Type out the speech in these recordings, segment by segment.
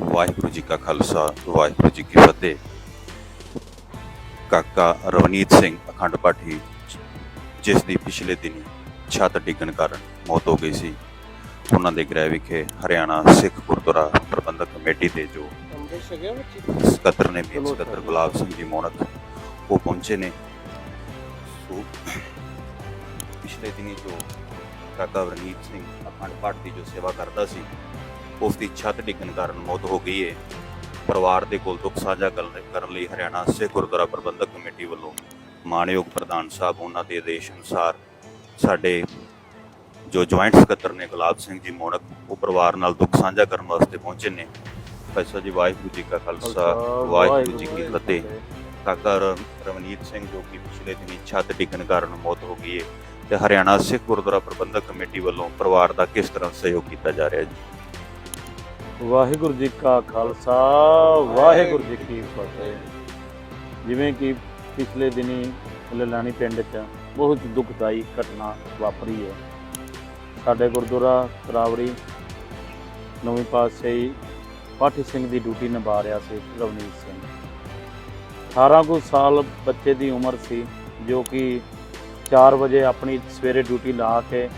ਵਾਹਿਗੁਰੂ ਜੀ ਕਾ ਖਾਲਸਾ, ਵਾਹਿਗੁਰੂ ਜੀ ਕੀ ਫਤਿਹ। ਕਾਕਾ ਰਵਨੀਤ ਸਿੰਘ ਅਖੰਡ ਪਾਠੀ, ਜਿਸ ਦੀ ਪਿਛਲੇ ਦਿਨੀ ਛੱਤ ਡਿੱਗਣ ਕਾਰਨ ਮੌਤ ਹੋ ਗਈ ਸੀ, ਉਹਨਾਂ ਦੇ ਗ੍ਰਹਿ ਵਿਖੇ ਹਰਿਆਣਾ ਸਿੱਖ ਗੁਰਦੁਆਰਾ ਪ੍ਰਬੰਧਕ ਕਮੇਟੀ ਦੇ ਜੋ ਸਕੱਤਰ ਨੇ ਮੇਨ ਸਕੱਤਰ ਗੁਲਾਬ ਸਿੰਘ ਜੀ ਮੋਨਕ, ਉਹ ਪਹੁੰਚੇ ਨੇ। ਸੋ, ਪਿਛਲੇ ਦਿਨੀ ਜੋ ਕਾਕਾ ਰਵਨੀਤ ਸਿੰਘ ਅਖੰਡ ਪਾਠ ਦੀ ਜੋ ਸੇਵਾ ਕਰਦਾ ਸੀ ਉਸ ਦੀ ਛੱਤ ਡਿੱਗਣ ਕਾਰਨ ਮੌਤ ਹੋ ਗਈ ਹੈ ਪਰਿਵਾਰ ਦੇ ਕੋਲ ਦੁੱਖ ਸਾਂਝਾ ਕਰਨ ਲਈ ਹਰਿਆਣਾ ਸਿੱਖ ਗੁਰਦੁਆਰਾ ਪ੍ਰਬੰਧਕ ਕਮੇਟੀ ਵੱਲੋਂ ਮਾਣਯੋਗ ਪ੍ਰਧਾਨ ਸਾਹਿਬ ਉਹਨਾਂ ਦੇ ਆਦੇਸ਼ ਅਨੁਸਾਰ ਸਾਡੇ ਜੋ ਜੁਆਇੰਟ ਸਕੱਤਰ ਨੇ ਗੁਲਾਬ ਸਿੰਘ ਜੀ ਮੋਨਕ ਉਹ ਪਰਿਵਾਰ ਨਾਲ ਦੁੱਖ ਸਾਂਝਾ ਕਰਨ ਵਾਸਤੇ ਪਹੁੰਚੇ ਨੇ। ਪੈਸਾ ਜੀ ਵਾਹਿਗੁਰੂ ਜੀ ਕਾ ਖਾਲਸਾ ਵਾਹਿਗੁਰੂ ਜੀ ਕੀ ਫਤਿਹ। ਕਾਕਾ ਰਵਨੀਤ ਸਿੰਘ ਜੋ ਕਿ ਪਿਛਲੇ ਦਿਨੀ ਛੱਤ ਡਿੱਗਣ ਕਾਰਨ ਮੌਤ ਹੋ ਗਈ ਹੈ ਤੇ ਹਰਿਆਣਾ ਸਿੱਖ ਗੁਰਦੁਆਰਾ ਪ੍ਰਬੰਧਕ ਕਮੇਟੀ ਵੱਲੋਂ ਪਰਿਵਾਰ ਦਾ ਕਿਸ ਤਰ੍ਹਾਂ ਸਹਿਯੋਗ ਕੀਤਾ ਜਾ ਰਿਹਾ ਜੀ? ਵਾਹਿਗੁਰੂ ਜੀ ਕਾ ਖਾਲਸਾ, ਵਾਹਿਗੁਰੂ ਜੀ ਕੀ ਫਤਿਹ। ਜਿਵੇਂ ਕਿ ਪਿਛਲੇ ਦਿਨੀ ਲਲਾਣੀ ਪਿੰਡ 'ਚ ਬਹੁਤ ਦੁਖਦਾਈ ਘਟਨਾ ਵਾਪਰੀ ਹੈ। ਸਾਡੇ ਗੁਰਦੁਆਰਾ ਤਰਾਵੜੀ ਨਵੀਂ ਪਾਤਸ਼ਾਹੀ ਪਾਠੀ ਸਿੰਘ ਦੀ ਡਿਊਟੀ ਨਿਭਾ ਰਿਹਾ ਸੀ ਰਵਨੀਤ ਸਿੰਘ। 18 ਕੁ ਸਾਲ ਬੱਚੇ ਦੀ ਉਮਰ ਸੀ, ਜੋ ਕਿ 4 ਵਜੇ ਆਪਣੀ ਸਵੇਰੇ ਡਿਊਟੀ ਲਾ ਕੇ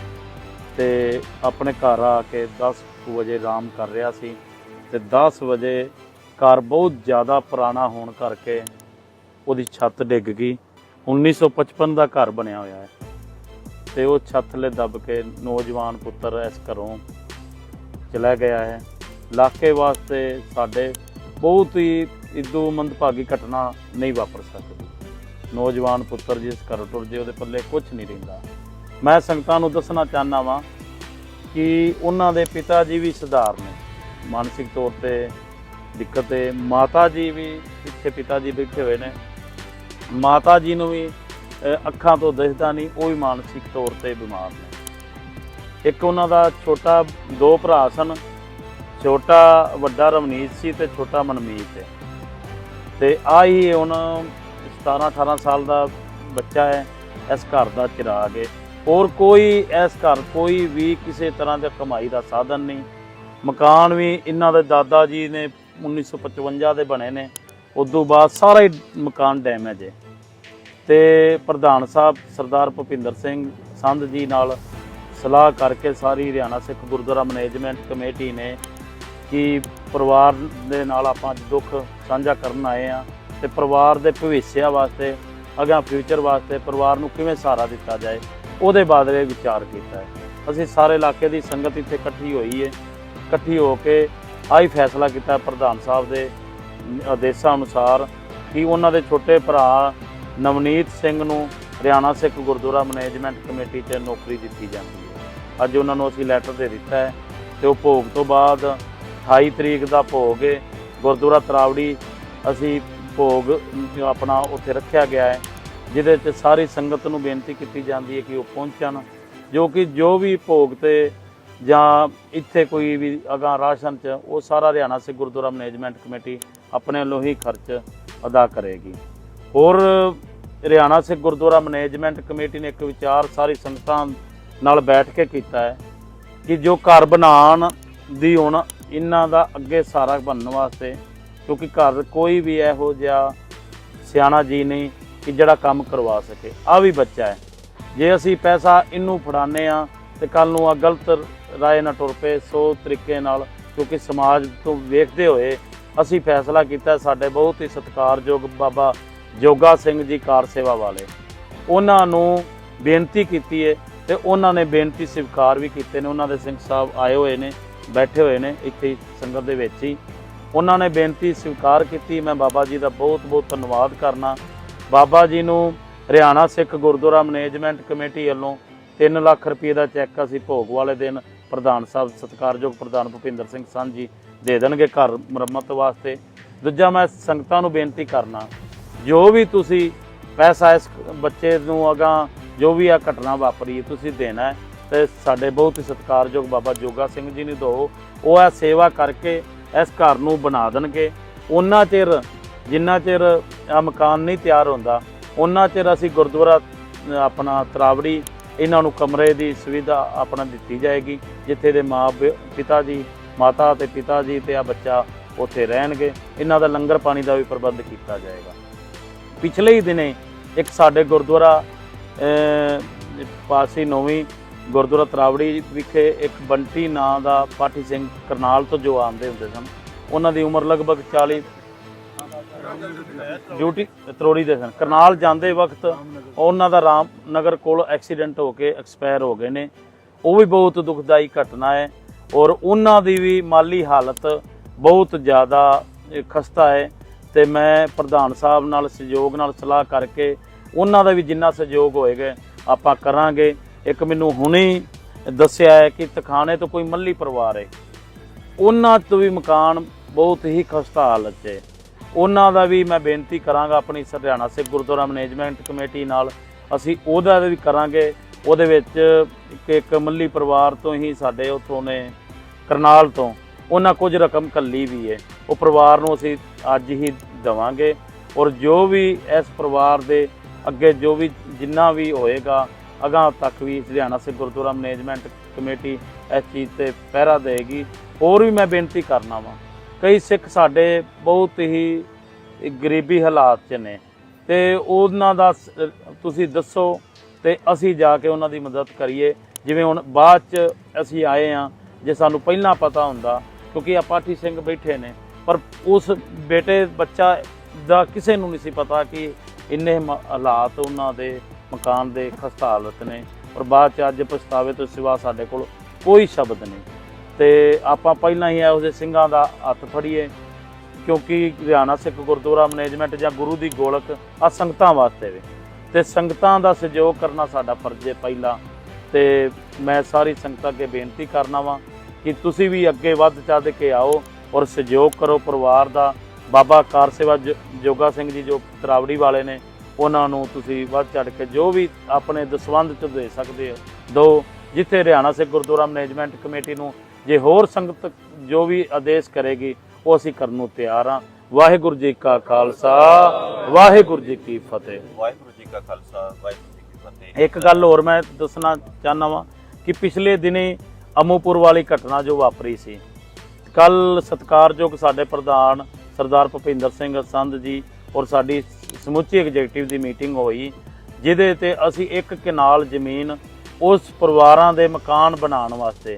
ਤੇ ਆਪਣੇ ਘਰ ਆ ਕੇ 10 ਵਜੇ ਆਰਾਮ ਕਰ ਰਿਹਾ ਸੀ ਤੇ 10 ਵਜੇ ਘਰ ਬਹੁਤ ਜ਼ਿਆਦਾ ਪੁਰਾਣਾ ਹੋਣ ਕਰਕੇ ਉਹਦੀ ਛੱਤ ਡਿੱਗ ਗਈ। 1955 ਦਾ ਘਰ ਬਣਿਆ ਹੋਇਆ ਹੈ। ਤੇ ਉਹ ਛੱਤ ਥੱਲੇ ਦੱਬ ਕੇ ਨੌਜਵਾਨ ਪੁੱਤਰ ਇਸ ਘਰੋਂ ਚਲਾ ਗਿਆ ਹੈ। ਇਲਾਕੇ ਵਾਸਤੇ ਸਾਡੇ ਬਹੁਤ ਹੀ ਇਦੋਂ ਮੰਦਭਾਗੀ ਘਟਨਾ ਨਹੀਂ ਵਾਪਰ ਸਕਦੀ। ਨੌਜਵਾਨ ਪੁੱਤਰ ਜਿਸ ਘਰ ਟੁਰ ਜੇ ਉਹਦੇ ਪੱਲੇ ਕੁਝ ਨਹੀਂ ਰਹਿੰਦਾ। ਮੈਂ ਸੰਗਤਾਂ ਨੂੰ ਦੱਸਣਾ ਚਾਹਨਾ ਵਾਂ ਕਿ ਉਹਨਾਂ ਦੇ ਪਿਤਾ ਜੀ ਵੀ ਸੁਧਾਰ ਨੇ। ਮਾਨਸਿਕ ਤੌਰ ਤੇ ਦਿੱਕਤ ਹੈ ਮਾਤਾ ਜੀ ਵੀ ਇੱਥੇ ਪਿਤਾ ਜੀ ਬੈਠੇ ਹੋਏ ਨੇ। ਮਾਤਾ ਜੀ ਨੂੰ ਵੀ ਅੱਖਾਂ ਤੋਂ ਦਿਸਦਾ ਨਹੀਂ, ਉਹ ਵੀ ਮਾਨਸਿਕ ਤੌਰ ਤੇ ਬਿਮਾਰ ਨੇ। ਇੱਕ ਉਹਨਾਂ ਦਾ ਛੋਟਾ, ਦੋ ਭਰਾ ਸਨ। ਛੋਟਾ ਵੱਡਾ ਰਵਨੀਤ ਸੀ ਤੇ ਛੋਟਾ ਮਨਮੀਤ ਹੈ ਤੇ ਆ ਹੀ ਹੁਣ 17 18 ਸਾਲ ਦਾ ਬੱਚਾ ਹੈ ਇਸ ਘਰ ਦਾ ਚਿਰਾਗ ਹੈ ਹੋਰ ਕੋਈ ਇਸ ਘਰ ਕੋਈ ਵੀ ਕਿਸੇ ਤਰ੍ਹਾਂ ਦੇ ਕਮਾਈ ਦਾ ਸਾਧਨ ਨਹੀਂ। ਮਕਾਨ ਵੀ ਇਹਨਾਂ ਦੇ ਦਾਦਾ ਜੀ ਨੇ 1955 ਦੇ ਬਣੇ ਨੇ। ਉਦੋਂ ਬਾਅਦ ਸਾਰਾ ਹੀ ਮਕਾਨ ਡੈਮੇਜ ਹੈ। ਤੇ ਪ੍ਰਧਾਨ ਸਾਹਿਬ ਸਰਦਾਰ ਭੁਪਿੰਦਰ ਸਿੰਘ ਸੰਧ ਜੀ ਨਾਲ ਸਲਾਹ ਕਰਕੇ ਸਾਰੀ ਹਰਿਆਣਾ ਸਿੱਖ ਗੁਰਦੁਆਰਾ ਮੈਨੇਜਮੈਂਟ ਕਮੇਟੀ ਨੇ ਕਿ ਪਰਿਵਾਰ ਦੇ ਨਾਲ ਆਪਾਂ ਦੁੱਖ ਸਾਂਝਾ ਕਰਨ ਆਏ ਆ ਤੇ ਪਰਿਵਾਰ ਦੇ ਭਵਿੱਖਿਆ ਵਾਸਤੇ, ਅਗਾਂ ਫਿਊਚਰ ਵਾਸਤੇ ਪਰਿਵਾਰ ਨੂੰ ਕਿਵੇਂ ਸਹਾਰਾ ਦਿੱਤਾ ਜਾਏ। ਉਹਦੇ ਬਾਰੇ ਵਿਚਾਰ ਕੀਤਾ ਹੈ। ਅਸੀਂ ਸਾਰੇ ਇਲਾਕੇ ਦੀ ਸੰਗਤ ਇੱਥੇ ਇਕੱਠੀ ਹੋਈ ਹੈ। ਇਕੱਠੀ ਹੋ ਕੇ ਆਹੀ ਫੈਸਲਾ ਕੀਤਾ ਪ੍ਰਧਾਨ ਸਾਹਿਬ ਦੇ ਆਦੇਸ਼ਾਂ ਅਨੁਸਾਰ ਕਿ ਉਹਨਾਂ ਦੇ ਛੋਟੇ ਭਰਾ ਨਵਨੀਤ ਸਿੰਘ ਨੂੰ ਹਰਿਆਣਾ ਸਿੱਖ ਗੁਰਦੁਆਰਾ ਮੈਨੇਜਮੈਂਟ ਕਮੇਟੀ 'ਚ ਨੌਕਰੀ ਦਿੱਤੀ ਜਾਂਦੀ ਹੈ। ਅੱਜ ਉਹਨਾਂ ਨੂੰ ਅਸੀਂ ਲੈਟਰ ਦੇ ਦਿੱਤਾ ਹੈ ਤੇ ਉਹ ਭੋਗ ਤੋਂ ਬਾਅਦ 28 ਤਰੀਕ ਦਾ ਭੋਗ ਹੈ। ਗੁਰਦੁਆਰਾ ਤਰਾਵੜੀ ਅਸੀਂ ਭੋਗ ਆਪਣਾ ਉੱਥੇ ਰੱਖਿਆ ਗਿਆ ਹੈ। ਜਿਹਦੇ 'ਚ ਸਾਰੀ ਸੰਗਤ ਨੂੰ ਬੇਨਤੀ ਕੀਤੀ ਜਾਂਦੀ ਹੈ ਕਿ ਉਹ ਪਹੁੰਚਣ, ਜੋ ਕਿ ਜੋ ਵੀ ਭੋਗ ਤੇ ਜਾਂ ਇੱਥੇ ਕੋਈ ਵੀ ਅਗਾਂਹ ਰਾਸ਼ਨ 'ਚ, ਉਹ ਸਾਰਾ ਹਰਿਆਣਾ ਸਿੱਖ ਗੁਰਦੁਆਰਾ ਮੈਨੇਜਮੈਂਟ ਕਮੇਟੀ ਆਪਣੇ ਵੱਲੋਂ ਹੀ ਖਰਚ ਅਦਾ ਕਰੇਗੀ। ਹੋਰ, ਹਰਿਆਣਾ ਸਿੱਖ ਗੁਰਦੁਆਰਾ ਮੈਨੇਜਮੈਂਟ ਕਮੇਟੀ ਨੇ ਇੱਕ ਵਿਚਾਰ ਸਾਰੀ ਸੰਗਤਾਂ ਨਾਲ ਬੈਠ ਕੇ ਕੀਤਾ ਹੈ ਕਿ ਜੋ ਘਰ ਬਣਾਉਣ ਦੀ ਹੁਣ ਇਹਨਾਂ ਦਾ ਅੱਗੇ ਸਾਰਾ ਬਣਨ ਵਾਸਤੇ, ਕਿਉਂਕਿ ਘਰ ਕੋਈ ਵੀ ਇਹੋ ਜਿਹਾ ਸਿਆਣਾ ਜੀ ਨਹੀਂ ਕਿ ਜਿਹੜਾ ਕੰਮ ਕਰਵਾ ਸਕੇ। ਆ ਵੀ ਬੱਚਾ ਹੈ। ਜੇ ਅਸੀਂ ਪੈਸਾ ਇਹਨੂੰ ਫੜਾਣੇ ਆ ਤੇ ਕੱਲ ਨੂੰ ਆ ਗਲਤ ਰਾਏ ਨਾ ਟੁਰ ਪਏ, ਸੋ ਤਰੀਕੇ ਨਾਲ ਕਿਉਂਕਿ ਸਮਾਜ ਤੋਂ ਵੇਖਦੇ ਹੋਏ ਅਸੀਂ ਫੈਸਲਾ ਕੀਤਾ, ਸਾਡੇ ਬਹੁਤ ਹੀ ਸਤਿਕਾਰਯੋਗ ਬਾਬਾ ਜੋਗਾ ਸਿੰਘ ਜੀ ਕਾਰ ਸੇਵਾ ਵਾਲੇ। ਉਹਨਾਂ ਨੂੰ ਬੇਨਤੀ ਕੀਤੀ ਹੈ ਤੇ ਉਹਨਾਂ ਨੇ ਬੇਨਤੀ ਸਵੀਕਾਰ ਵੀ ਕੀਤੇ ਨੇ। ਉਹਨਾਂ ਦੇ ਸਿੰਘ ਸਾਹਿਬ ਆਏ ਹੋਏ ਨੇ, ਬੈਠੇ ਹੋਏ ਨੇ ਇੱਥੇ ਸੰਗਤ ਦੇ ਵਿੱਚ ਹੀ। ਉਹਨਾਂ ਨੇ ਬੇਨਤੀ ਸਵੀਕਾਰ ਕੀਤੀ। ਮੈਂ ਬਾਬਾ ਜੀ ਦਾ ਬਹੁਤ ਬਹੁਤ ਧੰਨਵਾਦ ਕਰਨਾ। ਬਾਬਾ ਜੀ ਨੂੰ ਹਰਿਆਣਾ ਸਿੱਖ ਗੁਰਦੁਆਰਾ ਮੈਨੇਜਮੈਂਟ ਕਮੇਟੀ ਵੱਲੋਂ 3 ਲੱਖ ਰੁਪਏ ਦਾ ਚੈੱਕ ਅਸੀਂ ਭੋਗ ਵਾਲੇ ਦਿਨ ਪ੍ਰਧਾਨ ਸਾਹਿਬ ਸਤਿਕਾਰਯੋਗ ਪ੍ਰਧਾਨ ਭੁਪਿੰਦਰ ਸਿੰਘ ਸੰਧ ਜੀ ਦੇ ਦੇਣਗੇ ਘਰ ਮੁਰੰਮਤ ਵਾਸਤੇ। ਦੂਜਾ ਮੈਂ ਸੰਗਤਾਂ ਨੂੰ ਬੇਨਤੀ ਕਰਨਾ, ਜੋ ਵੀ ਤੁਸੀਂ ਪੈਸਾ ਇਸ ਬੱਚੇ ਨੂੰ ਅਗਾਂ ਜੋ ਵੀ ਆ ਘਟਨਾ ਵਾਪਰੀ ਤੁਸੀਂ ਦੇਣਾ ਹੈ ਤੇ ਸਾਡੇ ਬਹੁਤ ਹੀ ਸਤਿਕਾਰਯੋਗ ਬਾਬਾ ਜੋਗਾ ਸਿੰਘ ਜੀ ਨੂੰ ਦਿਓ। ਉਹ ਇਹ ਸੇਵਾ ਕਰਕੇ ਇਸ ਘਰ ਨੂੰ ਬਣਾ ਦੇਣਗੇ। ਉਹਨਾਂ ਚਿਰ ਜਿੰਨਾ ਚਿਰ ਆ ਮਕਾਨ ਨਹੀਂ ਤਿਆਰ ਹੁੰਦਾ ਉਹਨਾਂ ਚਿਰ ਅਸੀਂ ਗੁਰਦੁਆਰਾ ਆਪਣਾ ਤਰਾਵੜੀ ਇਹਨਾਂ ਨੂੰ ਕਮਰੇ ਦੀ ਸੁਵਿਧਾ ਆਪਣਾ ਦਿੱਤੀ ਜਾਏਗੀ, ਜਿੱਥੇ ਦੇ ਮਾਂ ਪਿ- ਪਿਤਾ ਜੀ, ਮਾਤਾ ਤੇ ਪਿਤਾ ਜੀ ਤੇ ਆ ਬੱਚਾ ਉੱਥੇ ਰਹਿਣਗੇ। ਇਹਨਾਂ ਦਾ ਲੰਗਰ ਪਾਣੀ ਦਾ ਵੀ ਪ੍ਰਬੰਧ ਕੀਤਾ ਜਾਏਗਾ। ਪਿਛਲੇ ਹੀ ਦਿਨੇ ਇੱਕ ਸਾਡੇ ਗੁਰਦੁਆਰਾ ਪਾਸੀ ਨੌਵੀਂ ਗੁਰਦੁਆਰਾ ਤਰਾਵੜੀ ਵਿਖੇ ਇੱਕ ਬੰਟੀ ਨਾਂ ਦਾ ਪਾਠੀ ਸਿੰਘ ਕਰਨਾਲ ਤੋਂ ਜੋ ਆਉਂਦੇ ਹੁੰਦੇ ਸਨ, ਉਹਨਾਂ ਦੀ ਉਮਰ ਲਗਭਗ 40 ਡਿਊਟੀ ਤਰੋੜੀ ਦੇ ਸਨ। ਕਰਨਾਲ ਜਾਂਦੇ ਵਕਤ ਉਹਨਾਂ ਦਾ ਰਾਮਨਗਰ ਕੋਲ ਐਕਸੀਡੈਂਟ ਹੋ ਕੇ ਐਕਸਪਾਇਰ ਹੋ ਗਏ ਨੇ। ਉਹ ਵੀ ਬਹੁਤ ਦੁਖਦਾਈ ਘਟਨਾ ਹੈ ਔਰ ਉਹਨਾਂ ਦੀ ਵੀ ਮਾਲੀ ਹਾਲਤ ਬਹੁਤ ਜ਼ਿਆਦਾ ਖਸਤਾ ਹੈ ਤੇ ਮੈਂ ਪ੍ਰਧਾਨ ਸਾਹਿਬ ਨਾਲ, ਸਹਿਯੋਗ ਨਾਲ ਸਲਾਹ ਕਰਕੇ ਉਹਨਾਂ ਦਾ ਵੀ ਜਿੰਨਾ ਸਹਿਯੋਗ ਹੋਏਗਾ ਆਪਾਂ ਕਰਾਂਗੇ। ਇੱਕ ਮੈਨੂੰ ਹੁਣੇ ਦੱਸਿਆ ਹੈ ਕਿ ਤਖਾਣੇ ਤੋਂ ਕੋਈ ਮੱਲੀ ਪਰਿਵਾਰ ਹੈ। ਉਹਨਾਂ ਤੋਂ ਵੀ ਮਕਾਨ ਬਹੁਤ ਹੀ ਖਸਤਾ ਹਾਲਤ 'ਚ ਹੈ। ਉਹਨਾਂ ਦਾ ਵੀ ਮੈਂ ਬੇਨਤੀ ਕਰਾਂਗਾ ਆਪਣੀ ਹਰਿਆਣਾ ਸਿੱਖ ਗੁਰਦੁਆਰਾ ਮੈਨੇਜਮੈਂਟ ਕਮੇਟੀ ਨਾਲ ਅਸੀਂ ਉਹਦਾ ਵੀ ਕਰਾਂਗੇ। ਉਹਦੇ ਵਿੱਚ ਇੱਕ ਇੱਕ ਮੱਲੀ ਪਰਿਵਾਰ ਤੋਂ ਹੀ ਸਾਡੇ ਉੱਥੋਂ ਨੇ, ਕਰਨਾਲ ਤੋਂ। ਉਹਨਾਂ ਕੁਝ ਰਕਮ ਕੱਲੀ ਵੀ ਹੈ ਉਹ ਪਰਿਵਾਰ ਨੂੰ ਅਸੀਂ ਅੱਜ ਹੀ ਦੇਵਾਂਗੇ ਔਰ ਜੋ ਵੀ ਇਸ ਪਰਿਵਾਰ ਦੇ ਅੱਗੇ ਜੋ ਵੀ ਜਿੰਨਾ ਵੀ ਹੋਏਗਾ, ਅਗਾਂਹ ਤੱਕ ਵੀ ਹਰਿਆਣਾ ਸਿੱਖ ਗੁਰਦੁਆਰਾ ਮੈਨੇਜਮੈਂਟ ਕਮੇਟੀ ਇਸ ਚੀਜ਼ ਤੇ ਪਹਿਰਾ ਦੇਗੀ। ਹੋਰ ਵੀ ਮੈਂ ਬੇਨਤੀ ਕਰਨਾ ਵਾਂ। ਕਈ ਸਿੱਖ ਸਾਡੇ ਬਹੁਤ ਹੀ ਗਰੀਬੀ ਹਾਲਾਤ 'ਚ ਨੇ। ਤੇ ਉਹਨਾਂ ਦਾ ਤੁਸੀਂ ਦੱਸੋ ਤੇ ਅਸੀਂ ਜਾ ਕੇ ਉਹਨਾਂ ਦੀ ਮਦਦ ਕਰੀਏ। ਜਿਵੇਂ ਹੁਣ ਬਾਅਦ 'ਚ ਅਸੀਂ ਆਏ ਆ ਜੇ ਸਾਨੂੰ ਪਹਿਲਾਂ ਪਤਾ ਹੁੰਦਾ, ਕਿਉਂਕਿ ਆ ਪਾਠੀ ਸਿੰਘ ਬੈਠੇ ਨੇ, ਪਰ ਉਸ ਬੇਟੇ ਬੱਚਾ ਦਾ ਕਿਸੇ ਨੂੰ ਨਹੀਂ ਸੀ ਪਤਾ ਕਿ ਇੰਨੇ ਮ- ਹਾਲਾਤ ਉਹਨਾਂ ਦੇ ਮਕਾਨ ਦੇ ਖਸਤਾ ਹਾਲਤ ਨੇ। ਔਰ ਬਾਅਦ 'ਚ ਅੱਜ ਪਛਤਾਵੇ ਤੋਂ ਸਿਵਾ ਸਾਡੇ ਕੋਲ ਕੋਈ ਸ਼ਬਦ ਨਹੀਂ। ਤੇ ਆਪਾਂ ਪਹਿਲਾਂ ਹੀ ਇਹੋ ਜਿਹੇ ਸਿੰਘਾਂ ਦਾ ਹੱਥ ਫੜੀਏ, ਕਿਉਂਕਿ ਹਰਿਆਣਾ ਸਿੱਖ ਗੁਰਦੁਆਰਾ ਮੈਨੇਜਮੈਂਟ ਜਾਂ ਗੁਰੂ ਦੀ ਗੋਲਕ ਆ ਸੰਗਤਾਂ ਵਾਸਤੇ ਵੇ। ਤੇ ਸੰਗਤਾਂ ਦਾ ਸਹਿਯੋਗ ਕਰਨਾ ਸਾਡਾ ਫਰਜ਼ ਹੈ ਪਹਿਲਾਂ। ਤੇ ਮੈਂ ਸਾਰੀ ਸੰਗਤਾਂ ਅੱਗੇ ਬੇਨਤੀ ਕਰਨਾ ਵਾਂ ਕਿ ਤੁਸੀਂ ਵੀ ਅੱਗੇ ਵੱਧ ਚੜ੍ਹ ਕੇ ਆਓ ਔਰ ਸਹਿਯੋਗ ਕਰੋ ਪਰਿਵਾਰ ਦਾ। ਬਾਬਾ ਕਾਰ ਸੇਵਾ ਜ- ਜੋਗਾ ਸਿੰਘ ਜੀ ਜੋ ਤਰਾਵੜੀ ਵਾਲੇ ਨੇ, ਉਹਨਾਂ ਨੂੰ ਤੁਸੀਂ ਵੱਧ ਚੜ੍ਹ ਕੇ ਜੋ ਵੀ ਆਪਣੇ ਦਸਵੰਧ ਚ ਦੇ ਸਕਦੇ ਹੋ, ਦੋ, ਜਿੱਥੇ ਹਰਿਆਣਾ ਸਿੱਖ ਗੁਰਦੁਆਰਾ ਮੈਨੇਜਮੈਂਟ ਕਮੇਟੀ ਨੂੰ ਜੇ ਹੋਰ ਸੰਗਤ ਜੋ ਵੀ ਆਦੇਸ਼ ਕਰੇਗੀ ਉਹ ਅਸੀਂ ਕਰਨ ਨੂੰ ਤਿਆਰ ਹਾਂ। ਵਾਹਿਗੁਰੂ ਜੀ ਕਾ ਖਾਲਸਾ ਵਾਹਿਗੁਰੂ ਜੀ ਕੀ ਫਤਿਹ। ਵਾਹਿਗੁਰੂ ਜੀ ਕਾ ਖਾਲਸਾ ਵਾਹਿਗੁਰੂ ਜੀ ਕੀ ਫਤਿਹ। ਇੱਕ ਗੱਲ ਹੋਰ ਮੈਂ ਦੱਸਣਾ ਚਾਹਨਾ ਵਾਂ ਕਿ ਪਿਛਲੇ ਦਿਨੇ ਅਮੂਪੁਰ ਵਾਲੀ ਘਟਨਾ ਜੋ ਵਾਪਰੀ ਸੀ ਕੱਲ ਸਤਿਕਾਰਯੋਗ ਸਾਡੇ ਪ੍ਰਧਾਨ ਸਰਦਾਰ ਭੁਪਿੰਦਰ ਸਿੰਘ ਸੰਧ ਜੀ ਔਰ ਸਾਡੀ ਸਮੁੱਚੀ ਐਗਜ਼ੀਕਟਿਵ ਦੀ ਮੀਟਿੰਗ ਹੋਈ ਜਿਹਦੇ ਤੇ ਅਸੀਂ ਇੱਕ ਕਨਾਲ ਜ਼ਮੀਨ ਉਸ ਪਰਿਵਾਰਾਂ ਦੇ ਮਕਾਨ ਬਣਾਉਣ ਵਾਸਤੇ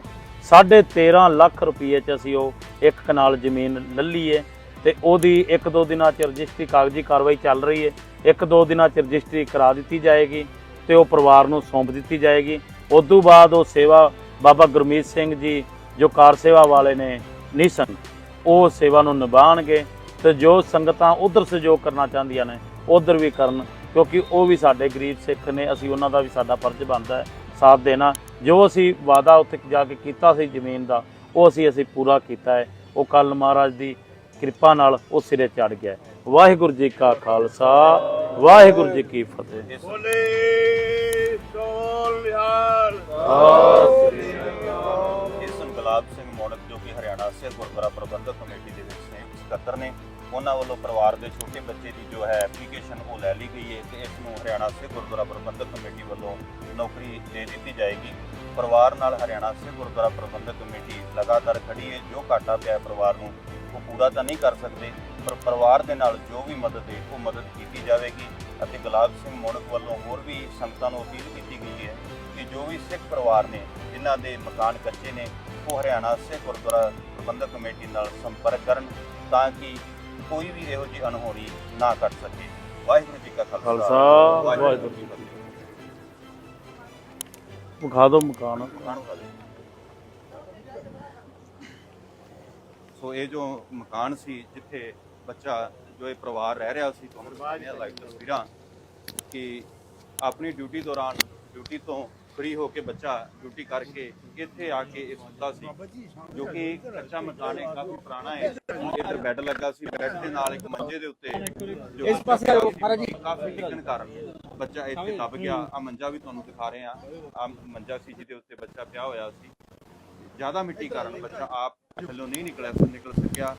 13.5 ਲੱਖ ਰੁਪਏ ਚ ਅਸੀਂ ਉਹ ਇੱਕ ਕਨਾਲ ਜ਼ਮੀਨ ਲੱਲੀ ਹੈ ਤੇ ਉਹਦੀ ਇੱਕ ਦੋ ਦਿਨਾਂ ਚ ਰਜਿਸਟਰੀ ਕਾਗਜ਼ੀ ਕਾਰਵਾਈ ਚੱਲ ਰਹੀ ਹੈ ਇੱਕ ਦੋ ਦਿਨਾਂ ਚ ਰਜਿਸਟਰੀ ਕਰਾ ਦਿੱਤੀ ਜਾਏਗੀ ਤੇ ਉਹ ਪਰਿਵਾਰ ਨੂੰ ਸੌਂਪ ਦਿੱਤੀ ਜਾਏਗੀ। ਉਸ ਤੋਂ ਬਾਅਦ ਉਹ ਸੇਵਾ ਬਾਬਾ ਗੁਰਮੀਤ ਸਿੰਘ ਜੀ, ਜੋ ਕਾਰ ਸੇਵਾ ਵਾਲੇ ਨੇ ਨਿਸਨ ਉਹ ਸੇਵਾ ਨੂੰ ਨਿਭਾਣਗੇ ਤੇ ਜੋ ਸੰਗਤਾਂ ਉਧਰ ਸਹਿਯੋਗ ਕਰਨਾ ਚਾਹੁੰਦੀਆਂ ਨੇ, ਉਧਰ ਵੀ ਕਰਨ, ਕਿਉਂਕਿ ਉਹ ਵੀ ਸਾਡੇ ਗਰੀਬ ਸਿੱਖ ਨੇ, ਅਸੀਂ ਉਹਨਾਂ ਦਾ ਵੀ ਸਾਡਾ ਫਰਜ਼ ਬਣਦਾ ਹੈ, ਸਾਥ ਦੇਣਾ। ਜੋ ਅਸੀਂ ਵਾਅਦਾ ਉੱਥੇ ਜਾ ਕੇ ਕੀਤਾ ਸੀ ਜ਼ਮੀਨ ਦਾ ਉਹ ਅਸੀਂ ਅਸੀਂ ਪੂਰਾ ਕੀਤਾ ਹੈ। ਉਹ ਕੱਲ ਮਹਾਰਾਜ ਦੀ ਕਿਰਪਾ ਨਾਲ ਉਹ ਸਿਰੇ ਚੜ ਗਿਆ ਹੈ। ਵਾਹਿਗੁਰੂ ਜੀ ਕਾ ਖਾਲਸਾ ਵਾਹਿਗੁਰੂ ਜੀ ਕੀ ਫਤਿਹ। ਇਸ ਇਸ ਗੁਲਾਬ ਸਿੰਘ ਮੋੜਕ ਜੋ ਕਿ ਹਰਿਆਣਾ ਗੁਰਦੁਆਰਾ ਪ੍ਰਬੰਧਕ ਕਮੇਟੀ ਦੇ ਵਿੱਚ ਸੰਯੁਕਤ ਸਕੱਤਰ ਨੇ ਉਹਨਾਂ ਵੱਲੋਂ ਪਰਿਵਾਰ ਦੇ ਛੋਟੇ ਬੱਚੇ ਦੀ ਜੋ ਹੈ ਐਪਲੀਕੇਸ਼ਨ ਉਹ ਲੈ ਲਈ ਗਈ ਹੈ ਤੇ ਇਸ ਨੂੰ ਹਰਿਆਣਾ ਸਿੱਖ ਗੁਰਦੁਆਰਾ ਪ੍ਰਬੰਧਕ ਕਮੇਟੀ ਵੱਲੋਂ ਨੌਕਰੀ ਦੇ ਦਿੱਤੀ ਜਾਏਗੀ। ਪਰਿਵਾਰ ਨਾਲ ਹਰਿਆਣਾ ਸਿੱਖ ਗੁਰਦੁਆਰਾ ਪ੍ਰਬੰਧਕ ਕਮੇਟੀ ਲਗਾਤਾਰ ਖੜੀ ਹੈ। ਜੋ ਘਾਟਾ ਪਿਆ ਪਰਿਵਾਰ ਨੂੰ, ਉਹ ਪੂਰਾ ਤਾਂ ਨਹੀਂ ਕਰ ਸਕਦੇ, ਪਰ ਪਰਿਵਾਰ ਦੇ ਨਾਲ ਜੋ ਵੀ ਮਦਦ ਹੈ ਉਹ ਮਦਦ ਕੀਤੀ ਜਾਵੇਗੀ ਅਤੇ ਗੁਲਾਬ ਸਿੰਘ ਮੋੜਕ ਵੱਲੋਂ ਹੋਰ ਵੀ ਸੰਗਤਾਂ ਨੂੰ ਅਪੀਲ ਕੀਤੀ ਗਈ ਹੈ ਕਿ ਜੋ ਵੀ ਸਿੱਖ ਪਰਿਵਾਰ ਨੇ, ਜਿਨ੍ਹਾਂ ਦੇ ਮਕਾਨ ਕੱਚੇ ਨੇ, ਉਹ ਹਰਿਆਣਾ ਸਿੱਖ ਗੁਰਦੁਆਰਾ ਪ੍ਰਬੰਧਕ ਕਮੇਟੀ ਨਾਲ ਸੰਪਰਕ ਕਰਨ ਤਾਂ ਕਿ ਕੋਈ ਵੀ ਇਹੋ ਜਿਹੀ ਅਣਹੋਣੀ ਨਾ ਘਟ ਸਕੇ। ਵਾਹਿਗੁਰੂ ਜੀ ਕਾ ਖਾਲਸਾ। ਵਾਹਿਗੁਰੂ ਜੀ ਕੀ ਫਤਿਹ। ਵਿਖਾ ਦਿਓ ਮਕਾਨ। ਸੋ ਇਹ ਜੋ ਮਕਾਨ ਸੀ ਜਿੱਥੇ ਬੱਚਾ ਜੋ ਇਹ ਪਰਿਵਾਰ ਰਹਿ ਰਿਹਾ ਸੀ ਤੁਹਾਨੂੰ ਲਾਈਵ ਤਸਵੀਰਾਂ ਕਿ ਆਪਣੀ ਡਿਊਟੀ ਦੌਰਾਨ ਡਿਊਟੀ ਤੋਂ ਫ੍ਰੀ ਹੋ ਕੇ ਬੱਚਾ ਡਿਊਟੀ ਕਰਕੇ ਇੱਥੇ ਆ ਕੇ ਇਹ ਸੁੱਤਾ ਸੀ ਜੋ ਕਿ ਕੱਚਾ ਮਕਾਨ ਹੈ ਕਾਫੀ ਪੁਰਾਣਾ ਹੈ। ਇੱਧਰ ਬੈੱਡ ਲੱਗਾ ਸੀ ਬੈੱਡ ਦੇ ਨਾਲ ਇੱਕ ਮੰਜੇ ਦੇ ਉੱਤੇ ਜੋ ਇਸ ਪਾਸੇ ਕਾਫੀ ਡਿੱਗਣ ਕਾਰਨ ਬੱਚਾ ਇੱਥੇ ਦਬ ਗਿਆ। ਆ ਮੰਜਾ ਵੀ ਤੁਹਾਨੂੰ ਦਿਖਾ ਰਹੇ ਆ ਆ ਮੰਜਾ ਸੀ ਜਿਹਦੇ ਉੱਤੇ ਬੱਚਾ ਪਿਆ ਹੋਇਆ ਸੀ। ਜ਼ਿਆਦਾ ਮਿੱਟੀ ਕਾਰਨ ਬੱਚਾ ਆਪ ਥੱਲੋਂ ਨਹੀਂ ਨਿਕਲਿਆ ਨਿਕਲ ਸਕਿਆ।